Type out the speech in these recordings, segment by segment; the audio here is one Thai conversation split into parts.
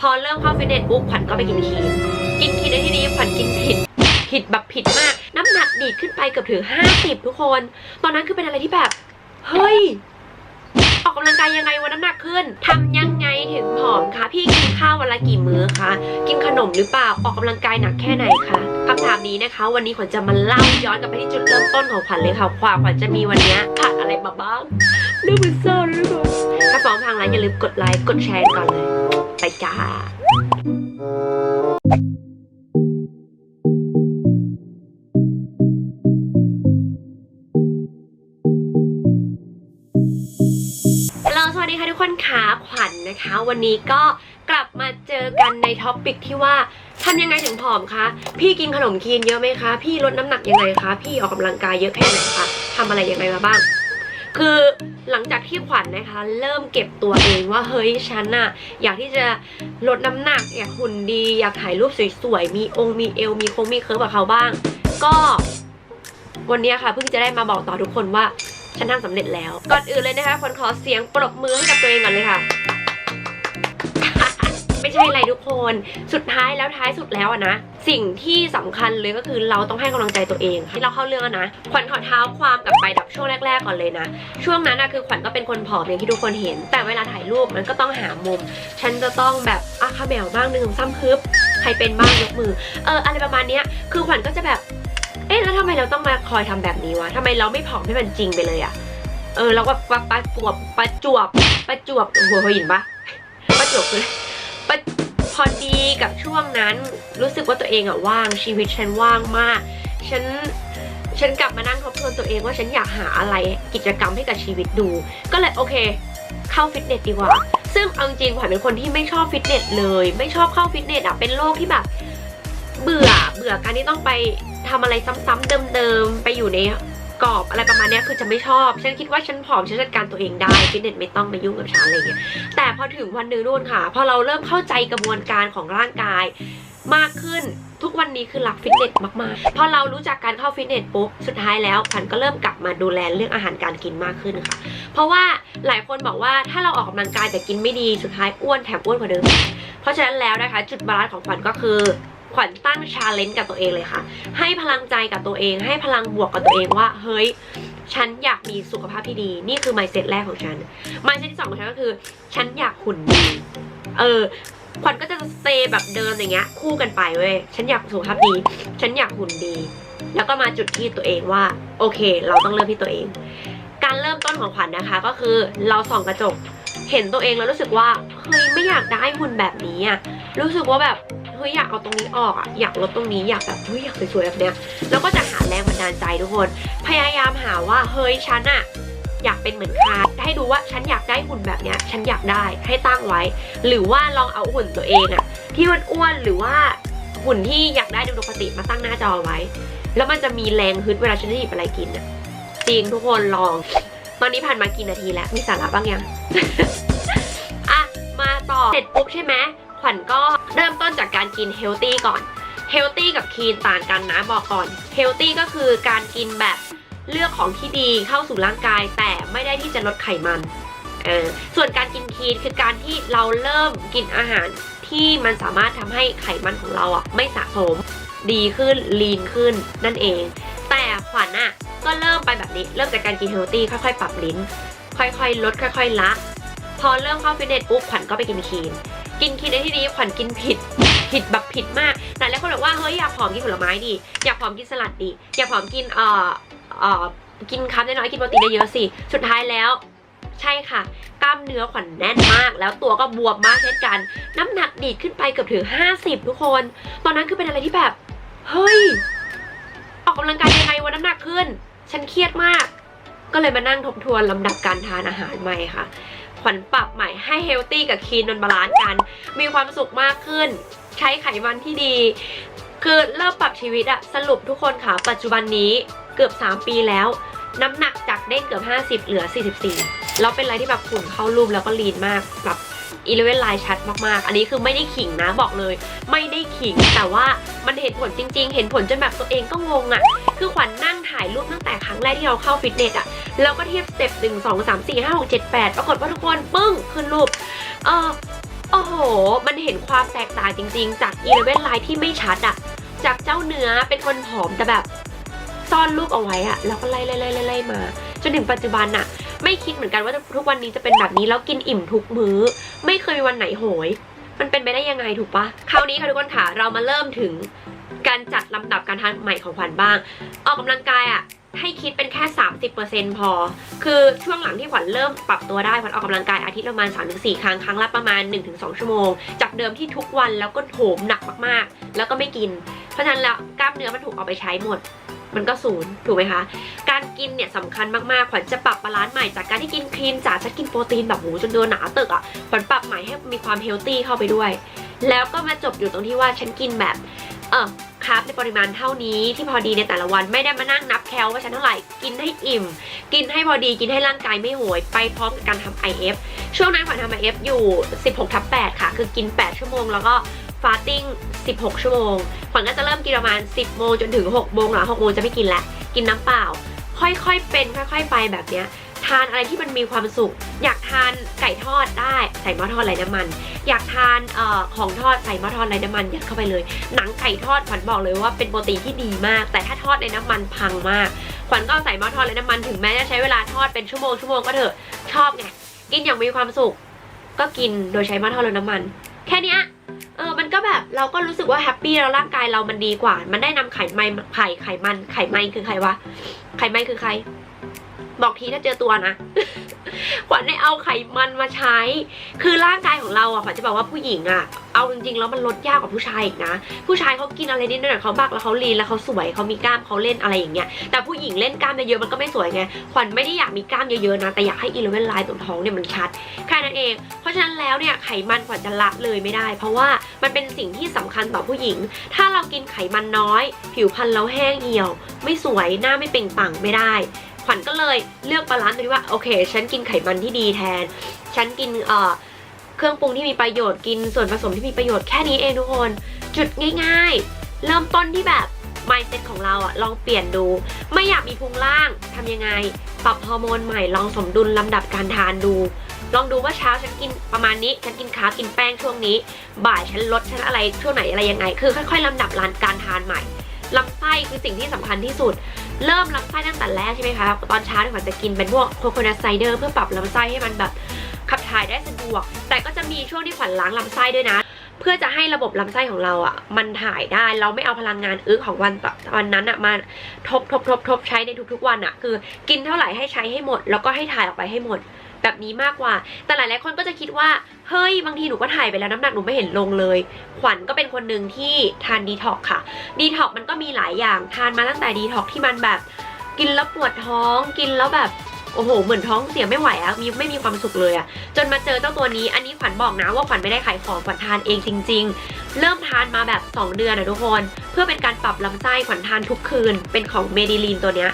พอเริ่มเข้าฟิตเนสปุ๊บขวัญก็ไปกินคีนกินคีนในที่นี้ขวัญกินผิดผิดแบบผิดมาก น้ำหนักดีดขึ้นไปเกือบถึง 50 ทุกคน ตอนนั้นคือเป็นอะไรที่แบบ เฮ้ย ออกกำลังกายยังไงวันน้ำหนักขึ้นทำยังไงถึงผอมคะ พี่กินข้าววันละกี่มื้อคะ กินขนมหรือเปล่า ออกกำลังกายหนักแค่ไหนคะคำถามนี้นะคะ วันนี้ขวัญจะมาเล่าย้อนกลับไปที่จุดเริ่มต้นของขวัญเลยค่ะกว่าขวัญจะมีวันนี้ผ่านอะไรมาบ้างเรื่องมันเศร้าเลยทุกคนถ้าฟ้องทางไลน์อย่าลืมกดไลค์กดแชร์ก่อนเลย ไปจ้าเราสวัสดีค่ะทุกคนขาขวัญนะคะ วันนี้ก็กลับมาเจอกันในท็อปิกที่ว่าทำยังไงถึงผอมคะ พี่กินขนมคีนเยอะไหมคะ พี่ลดน้ำหนักยังไงคะ พี่ออกกำลังกายเยอะแค่ไหนคะทำอะไรยังไงมาบ้าง คือหลังจากที่ขวัญนะคะ เริ่มเก็บตัวเองว่าเฮ้ยฉันอะอยากที่จะลดน้ำหนักอยากหุ่นดีอยากถ่ายรูปสวยๆมีองค์มีเอวมีโค้งมีเคิร์ฟกับเขาบ้าง ก็วันนี้ค่ะเพิ่งจะได้มาบอกต่อทุกคนว่าฉันทำสำเร็จแล้ว ก่อนอื่นเลยนะคะคนขอเสียงปรบมือให้กับตัวเองก่อนเลยค่ะ ไม่ใช่อะไรทุกคน สุดท้ายแล้วท้ายสุดแล้วอะนะ สิ่งที่สำคัญเลยก็คือเราต้องให้กำลังใจตัวเองให้เราเข้าเรื่องนะขวัญขอเท้าความกลับไปดับช่วงแรก ๆก่อนเลยนะ ช่วงนั้นนะคือขวัญก็เป็นคนผอมอย่างที่ทุกคนเห็น แต่เวลาถ่ายรูปมันก็ต้องหามุม ฉันจะต้องแบบอาคาแมวบ้างหนึ่งซ้ำพึบใครเป็นบ้างยกมือ เอออะไรประมาณเนี้ยคือขวัญก็จะแบบ เอ๊ะแล้วทำไมเราต้องมาคอยทำแบบนี้วะทำไมเราไม่ผอมให้มันจริงไปเลยอะเออเราก็ปะปะจวบประจวบประจวบโอ้โหเห็นปะประจวบคือ พอดีกับช่วงนั้นรู้สึกว่าตัวเองอะว่างชีวิตฉันว่างมาก ฉันฉันกลับมานั่งทบทวนตัวเองว่าฉันอยากหาอะไรกิจกรรมให้กับชีวิตดู ก็เลยโอเค เข้าฟิตเนสดีกว่า ซึ่งเอาจริงขวัญเป็นคนที่ไม่ชอบฟิตเนสเลย ไม่ชอบเข้าฟิตเนสอะเป็นโรคที่แบบ เบื่อเบื่อการที่ต้องไปทำอะไรซ้ำๆเดิมๆไปอยู่ใน กรอบอะไรประมาณนี้คือจะไม่ชอบฉันคิดว่าฉันผอมฉันจัดการตัวเองได้ฟิตเนสไม่ต้องมายุ่งกับฉันอะไรเงี้ยแต่พอถึงวันนึงนู่นค่ะ พอเราเริ่มเข้าใจกระบวนการของร่างกายมากขึ้นทุกวันนี้คือรักฟิตเนสมากๆ พอเรารู้จักการเข้าฟิตเนสปุ๊บสุดท้ายแล้วขวัญก็เริ่มกลับมาดูแลเรื่องอาหารการกินมากขึ้นค่ะ เพราะว่าหลายคนบอกว่าถ้าเราออกกำลังกายแต่กินไม่ดีสุดท้ายอ้วนแถมอ้วนกว่าเดิม เพราะฉะนั้นแล้วนะคะ จุดบาลานซ์ของขวัญก็คือ ขวัญตั้งชาเลนจ์กับตัวเองเลยค่ะ ให้พลังใจกับตัวเอง ให้พลังบวกกับตัวเองว่าเฮ้ยฉันอยากมีสุขภาพที่ดี นี่คือ mindset แรกของฉัน mindset ที่สองของฉันก็คือ ฉันอยากหุ่นดี เออขวัญก็จะสเตย์แบบเดินอย่างเงี้ย คู่กันไปเว้ยฉันอยากสุขภาพดี ฉันอยากหุ่นดี แล้วก็มาจุดที่ตัวเองว่า โอเค เราต้องเริ่มที่ตัวเอง การเริ่มต้นของขวัญนะคะ ก็คือเราส่องกระจก เห็นตัวเองแล้วรู้สึกว่าเฮ้ยไม่อยากได้หุ่นแบบนี้อะรู้สึกว่าแบบ ยอยากเอาตรงนี้ออกอะอยากลดตรงนี้อยากแบบเฮ้ยอยากสวยๆแบบเนี้ยแล้วก็จะหาแรงบันดาลใจทุกคน พยายามหาว่าเฮ้ยฉันอะอยากเป็นเหมือนใครให้ดูว่าฉันอยากได้หุ่นแบบเนี้ยฉันอยากได้ให้ตั้งไว้ หรือว่าลองเอาหุ่นตัวเองอะที่อ้วนๆหรือว่าหุ่นที่อยากได้ดยปกติมาตั้งหน้าจอไว้ แล้วมันจะมีแรงฮึดเวลาฉันจะหยิบอะไรกินอะจริงทุกคนลอง ตอนนี้ผ่านมากี่นาทีแล้วมีสาระบ้างยังอะมาต่อเสร็จปุ๊บใช่ไหม ขวัญก็เริ่มต้นจากการกินเฮลตี้ก่อน เฮลตี้กับคีนต่างกันนะบอกก่อน เฮลตี้ก็คือการกินแบบเลือกของที่ดีเข้าสู่ร่างกาย แต่ไม่ได้ที่จะลดไขมันเออส่วนการกินคีนคือการที่เราเริ่มกินอาหารที่มันสามารถทำให้ไขมันของเราอะไม่สะสมดีขึ้นลีนขึ้นนั่นเอง แต่ขวัญอะก็เริ่มไปแบบนี้ เริ่มจากการกินเฮลตี้ค่อยๆ ปรับลิ้น ค่อยๆ ลดค่อย ๆ ละ พอเริ่มเข้าฟิตเนสปุ๊บขวัญก็ไปกินคีน กินคีนในที่นี้ขวัญกินผิด ผิดแบบผิดมากหลายๆคนบอกว่าเฮ้ยอยากผอมกินผลไม้ดี อยากผอมกินสลัดดี อยากผอมกินเอ่อเอ่อกินคาร์บน้อยๆกินโปรตีนเยอะๆสิ สุดท้ายแล้วใช่ค่ะ กล้ามเนื้อขวัญแน่นมาก แล้วตัวก็บวมมากเช่นกัน น้ำหนักดีดขึ้นไปเกือบถึง 50 ทุกคน ตอนนั้นคือเป็นอะไรที่แบบ เฮ้ย ออกกำลังกายยังไงวันน้ำหนักขึ้น ฉันเครียดมาก ก็เลยมานั่งทบทวนลำดับการทานอาหารใหม่ค่ะขวัญปรับใหม่ให้เฮลตี้กับคีนมันบาลานซ์กัน มีความสุขมากขึ้น ใช้ไขมันที่ดี คือเริ่มปรับชีวิตอะสรุปทุกคนค่ะ ปัจจุบันนี้เกือบ 3 ปีแล้ว น้ำหนักจากเด้งเกือบ 50 เหลือ 44 แล้วเป็นอะไรที่แบบขุ่นเข้ารูปแล้วก็ลีนมากแบบ อีเลเวนไลน์ชัดมากๆ อันนี้คือไม่ได้ขิงนะบอกเลย ไม่ได้ขิงแต่ว่ามันเห็นผลจริง ๆ เห็นผลจนแบบตัวเองก็งงอะคือขวัญนั่งถ่ายรูปตั้งแต่ครั้งแรกที่เราเข้าฟิตเนสอะแล้วก็เทียบสเต็ปหนึ่งสองสามสี่ห้าหกเจ็ดแปดปรากฏว่าทุกคนปึ้งขึ้นรูปเออโอ้โห มันเห็นความแตกต่างจริง ๆ จากอีเลเวนไลน์ที่ไม่ชัดอะจากเจ้าเนื้อเป็นคนผอมแต่แบบซ่อนรูปเอาไว้อะแล้วก็ไล่ไล่ไล่ไล่ไล่มา จนถึงปัจจุบันอะ ไม่คิดเหมือนกันว่าทุกวันนี้จะเป็นแบบนี้แล้วกินอิ่มทุกมื้อ ไม่เคยมีวันไหนโหย มันเป็นไปได้ยังไงถูกปะคราวนี้ค่ะทุกคนค่ะเรามาเริ่มถึงการจัดลำดับการทานใหม่ของขวัญบ้าง ออกกำลังกายอะให้คิดเป็นแค่ 30%พอ คือช่วงหลังที่ขวัญเริ่มปรับตัวได้ขวัญออกกำลังกายอาทิตย์ประมาณ 3-4 ครั้ง ครั้งละประมาณ 1-2 ชั่วโมง จากเดิมที่ทุกวันแล้วก็โหมหนักมากๆ แล้วก็ไม่กิน เพราะฉะนั้นแล้วกล้ามเนื้อมันถูกเอาไปใช้หมด มันก็ศูนย์ถูกไหมคะ กินเนี่ยสำคัญมากๆ ขวัญจะปรับบาลานซ์ใหม่จากการที่กินคลีนจ๋าฉันกินโปรตีนแบบโหจนเดินหนาตึกอะ ขวัญปรับใหม่ให้มีความเฮลตี้เข้าไปด้วย แล้วก็มาจบอยู่ตรงที่ว่าฉันกินแบบ เออคาร์บในปริมาณเท่านี้ที่พอดีในแต่ละวันไม่ได้มานั่งนับแคลว่าฉันเท่าไหร่กินให้อิ่ม กินให้พอดีกินให้ร่างกายไม่โหยไปพร้อมกับการทำ IF ช่วงนั้นขวัญทำ IF อยู่ 16ทับ8ค่ะ คือกิน 8 ชั่วโมงแล้วก็ฟาสติ้ง 16 ชั่วโมง ขวัญก็จะเริ่มกินประมาณ 10 โมงจนถึง 6 โมงหลัง6โมงจะไม่กินแล้ว กินน้ำเปล่า ค่อยๆ เป็น ค่อย ๆ ไปแบบเนี้ยทานอะไรที่มันมีความสุข อยากทานไก่ทอดได้ใส่หม้อทอดไร้น้ำมัน อยากทานออของทอดใส่หม้อทอดไร้น้ำมันยัดเข้าไปเลย หนังไก่ทอดขวัญบอกเลยว่าเป็นโปรตีนที่ดีมาก แต่ถ้าทอดในน้ำมันพังมากขวัญก็ใส่หม้อทอดไร้น้ำมันถึงแม้จะใช้เวลาทอดเป็นชั่วโมงชั่วโมงก็เถอะชอบไงกินอย่างมีความสุข ก็กินโดยใช้หม้อทอดไร้น้ำมัน แค่นี้เออ มันก็แบบเราก็รู้สึกว่าแฮปปี้แล้วร่างกายเรามันดีกว่า มันได้นำไขมันไข่ไขมันไขมันคือใครวะ ไขมันคือใคร บอกทีถ้าเจอตัวนะ ขวัญได้เอาไขมันมาใช้ คือร่างกายของเราอะขวัญจะบอกว่าผู้หญิงอะ เอาจริงๆแล้วมันลดยากกว่าผู้ชายอีกนะ ผู้ชายเขากินอะไรนิดหน่อยเขาบักแล้วเขาลีนแล้วเขาสวยเขามีกล้ามเขาเล่นอะไรอย่างเงี้ย แต่ผู้หญิงเล่นกล้ามเยอะๆมันก็ไม่สวยไง ขวัญไม่ได้อยากมีกล้ามเยอะๆนะ แต่อยากให้อีเลเวนไลน์ตรงท้องเนี่ยมันชัด แค่นั้นเอง เพราะฉะนั้นแล้วเนี่ยไขมันขวัญจะละเลยไม่ได้ เพราะว่ามันเป็นสิ่งที่สำคัญต่อผู้หญิง ถ้าเรากินไขมันน้อย ผิวพรรณเราแห้งเหี่ยว ไม่สวยหน้าไม่เปล่งปลั่งไม่ได้ ขวัญก็เลยเลือกบาลานซ์ตรงที่ว่าโอเค ฉันกินไขมันที่ดีแทน ฉันกินเอ่อเครื่องปรุงที่มีประโยชน์กินส่วนผสมที่มีประโยชน์แค่นี้เองทุกคน จุดง่าย ๆ เริ่มต้นที่แบบ mindset ของเราอะลองเปลี่ยนดู ไม่อยากมีพุงล่างทำยังไง ปรับฮอร์โมนใหม่ลองสมดุลลำดับการทานดู ลองดูว่าเช้าฉันกินประมาณนี้ ฉันกินคาร์บกินแป้งช่วงนี้ บ่ายฉันลดฉันอะไรช่วงไหนอะไรยังไง คือค่อย ๆลำดับรานการทานใหม่ลำไส้คือสิ่งที่สำคัญที่สุด เริ่มลำไส้ตั้งแต่แรกใช่ไหมคะ ตอนเช้าที่ขวัญจะกินเป็นพวกโคโคนัทไซเดอร์เพื่อปรับลำไส้ให้มันแบบขับถ่ายได้สะดวก แต่ก็จะมีช่วงที่ขวัญล้างลำไส้ด้วยนะ เพื่อจะให้ระบบลำไส้ของเราอะ มันถ่ายได้ เราไม่เอาพลังงานอึของวันวันนั้นอะมาทบทบทบทบใช้ในทุกๆวันอะ คือ กินเท่าไหร่ให้ใช้ให้หมด แล้วก็ให้ถ่ายออกไปให้หมด แบบนี้มากกว่า แต่หลายๆคนก็จะคิดว่า เฮ้ย บางทีหนูก็ถ่ายไปแล้วน้ำหนักหนูไม่เห็นลงเลย ขวัญก็เป็นคนหนึ่งที่ทานดีท็อกค่ะ ดีท็อกมันก็มีหลายอย่าง ทานมาตั้งแต่ดีท็อกที่มันแบบกินแล้วปวดท้อง กินแล้วแบบโอ้โห เหมือนท้องเสียไม่ไหวอะมีไม่มีความสุขเลยอะจนมาเจอเจ้าตัวนี้ อันนี้ขวัญบอกนะว่าขวัญไม่ได้ขายของขวัญทานเองจริง ๆ เริ่มทานมาแบบ 2 เดือนอะทุกคน เพื่อเป็นการปรับลำไส้ขวัญทานทุกคืน เป็นของเมดิลีนตัวเนี้ย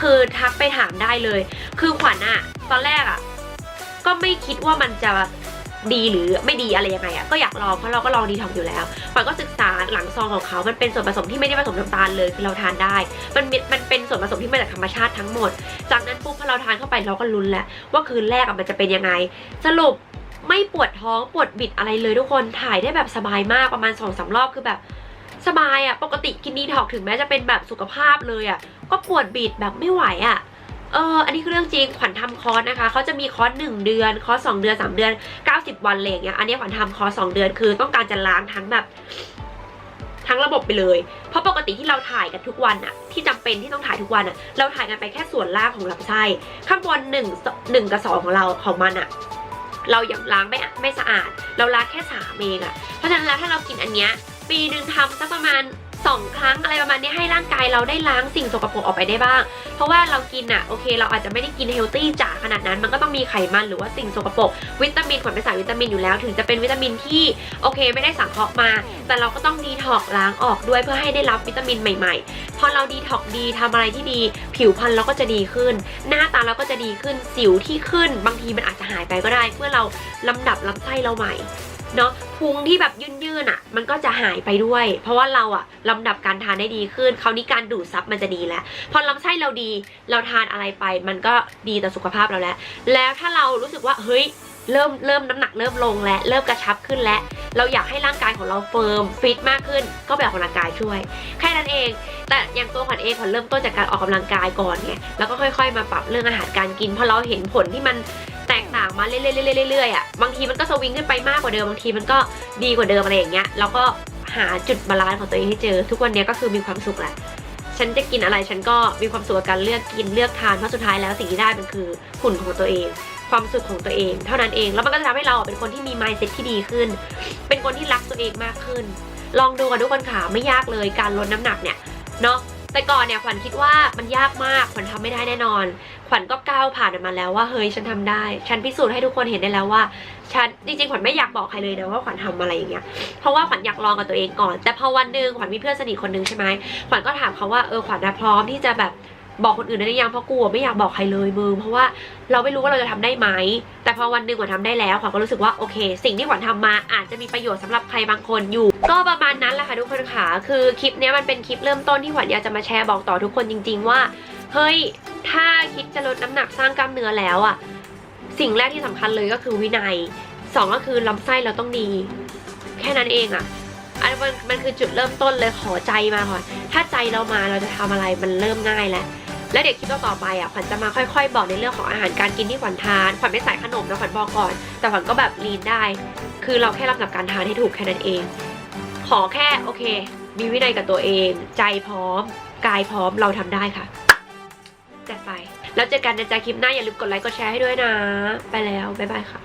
คือทักไปถามได้เลย คือขวัญอะตอนแรกอะ ก็ไม่คิดว่ามันจะดีหรือไม่ดีอะไรยังไงอะก็อยากลองเพราะเราก็ลองดีท็อกอยู่แล้วขวัญก็ศึกษาหลังซองของเขา มันเป็นส่วนผสมที่ไม่ได้ผสมน้ำตาลเลยคือเราทานได้ มันมีมันเป็นส่วนผสมที่มาจากธรรมชาติทั้งหมด จากนั้นปุ๊บพอเราทานเข้าไปเราก็ลุ้นแหล้วว่าคืนแรกอะมันจะเป็นยังไง สรุปไม่ปวดท้องปวดบิดอะไรเลยทุกคนถ่ายได้แบบสบายมากประมาณ2องสารอบคือแบบสบายอะปกติกินดีท็อกถึงแม้จะเป็นแบบสุขภาพเลยอะก็ปวดบิดแบบไม่ไหวอะ เอออันนี้คือเรื่องจริงขวัญทำคอร์สนะคะเขาจะมีคอร์สหนึ่งเดือนคอร์สสองเดือนสามเดือน90วันอะไรอย่างเงี้ยอันนี้ขวัญทำคอร์สสองเดือนคือต้องการจะล้างทั้งแบบทั้งระบบไปเลย เพราะปกติที่เราถ่ายกันทุกวันอะที่จำเป็นที่ต้องถ่ายทุกวันอะเราถ่ายกันไปแค่ส่วนล่างของลำไส้ข้างบนหนึ่งหนึ่งกับสองของเราของมันอะเรายังล้างไม่ไม่สะอาด เราล้างแค่สามเองอะเพราะฉะนั้นแล้วถ้าเรากินอันเนี้ยปีหนึ่งทำสักประมาณ สองครั้งอะไรประมาณนี้ให้ร่างกายเราได้ล้างสิ่งสกปรกออกไปได้บ้าง เพราะว่าเรากินอะโอเค เราอาจจะไม่ได้กินเฮลตี้จ๋าขนาดนั้น มันก็ต้องมีไขมันหรือว่าสิ่งสกปรกวิตามินขวัญเป็นสายวิตามินอยู่แล้ว ถึงจะเป็นวิตามินที่โอเค ไม่ได้สังเคราะห์มา แต่เราก็ต้องดีท็อกล้างออกด้วยเพื่อให้ได้รับวิตามินใหม่ ๆ พอเราดีท็อกดีทำอะไรที่ดี ผิวพรรณเราก็จะดีขึ้น หน้าตาเราก็จะดีขึ้นสิวที่ขึ้น บางทีมันอาจจะหายไปก็ได้ เมื่อเราลำดับลำไส้เราใหม่ เนาะพุงที่แบบยืนๆอะ มันก็จะหายไปด้วย เพราะว่าเราอะลำดับการทานได้ดีขึ้นคราวนี้การดูดซับมันจะดีแล้ว พอลำไส้เราดีเราทานอะไรไป มันก็ดีต่อสุขภาพเราแล้ว แล้วถ้าเรารู้สึกว่าเฮ้ยเริ่มเริ่มน้ำหนักเริ่มลงและเริ่มกระชับขึ้นและ เราอยากให้ร่างกายของเราเฟิร์มฟิตมากขึ้น ก็ไปออกกำลังกายช่วย แค่นั้นเอง แต่อย่างตัวขวัญเองขวัญเริ่มต้นจากการออกกำลังกายก่อนไงแล้วก็ค่อย ๆ มาปรับเรื่องอาหารการกินพอเราเห็นผลที่มัน มาเรื่อยๆๆๆอะบางทีมันก็สวิงขึ้นไปมากกว่าเดิมบางทีมันก็ดีกว่าเดิมอะไรอย่างเงี้ยแล้วก็หาจุดบาลานซ์ของตัวเองให้เจอ ทุกวันนี้ก็คือมีความสุขแหละฉันจะกินอะไรฉันก็มีความสุขกับการเลือกกินเลือกทานเพราะสุดท้ายแล้วสิ่งที่ได้มันคือหุ่นของตัวเอง ความสุขของตัวเอง เท่านั้นเองแล้วมันก็จะทำให้เราเป็นคนที่มี mindset ที่ดีขึ้น เป็นคนที่รักตัวเองมากขึ้น ลองดูกันทุกคนค่ะไม่ยากเลยการลดน้ำหนักเนี่ยเนาะ แต่ก่อนเนี่ยขวัญคิดว่ามันยากมากขวัญทำไม่ได้แน่นอน ขวัญก็ก้าวผ่านมันมาแล้วว่าเฮ้ยฉันทำได้ ฉันพิสูจน์ให้ทุกคนเห็นได้แล้วว่าฉันจริงๆขวัญไม่อยากบอกใครเลยนะว่าขวัญทำอะไรอย่างเงี้ยเพราะว่าขวัญอยากลองกับตัวเองก่อน แต่พอวันหนึ่งขวัญมีเพื่อนสนิทคนหนึงใช่ไหมขวัญก็ถามเขาว่าเออขวัญพร้อมที่จะแบบ บอกคนอื่นได้หรือยังเพราะกลัวไม่อยากบอกใครเลยมือเพราะว่าเราไม่รู้ว่าเราจะทำได้ไหม แต่พอวันหนึ่งขวัญทำได้แล้วขวัญก็รู้สึกว่าโอเค สิ่งที่ขวัญทำมาอาจจะมีประโยชน์สำหรับใครบางคนอยู่ ก็ประมาณนั้นแหละค่ะทุกคนค่ะคือคลิปนี้มันเป็นคลิปเริ่มต้นที่ขวัญอยากจะมาแชร์บอกต่อทุกคนจริง ๆ ว่าเฮ้ยถ้าคิดจะลดน้ำหนักสร้างกล้ามเนื้อแล้วอะสิ่งแรกที่สำคัญเลยก็คือวินัยสองก็คือลำไส้เราต้องดี แค่นั้นเองอะอันมันมันคือจุดเริ่มต้นเลยขอใจมาก่อน ถ้าใจเรามาเราจะทำอะไรมันเริ่มง่ายแล้ว แล้วเดี๋ยวคลิปต่อๆไปอะขวัญจะมาค่อย ๆ บอกในเรื่องของอาหารการกินที่ขวัญทานขวัญไม่ใส่ขนมนะขวัญบอกก่อน แต่ขวัญก็แบบลีนได้ คือเราแค่รับกับการทานให้ถูกแค่นั้นเอง ขอแค่โอเค มีวินัยกับตัวเอง ใจพร้อม กายพร้อมเราทำได้ค่ะจัดไปแล้วเจอกันในใจคลิปหน้าอย่าลืมกดไลค์กดแชร์ให้ด้วยนะ ไปแล้วบ๊ายบายค่ะ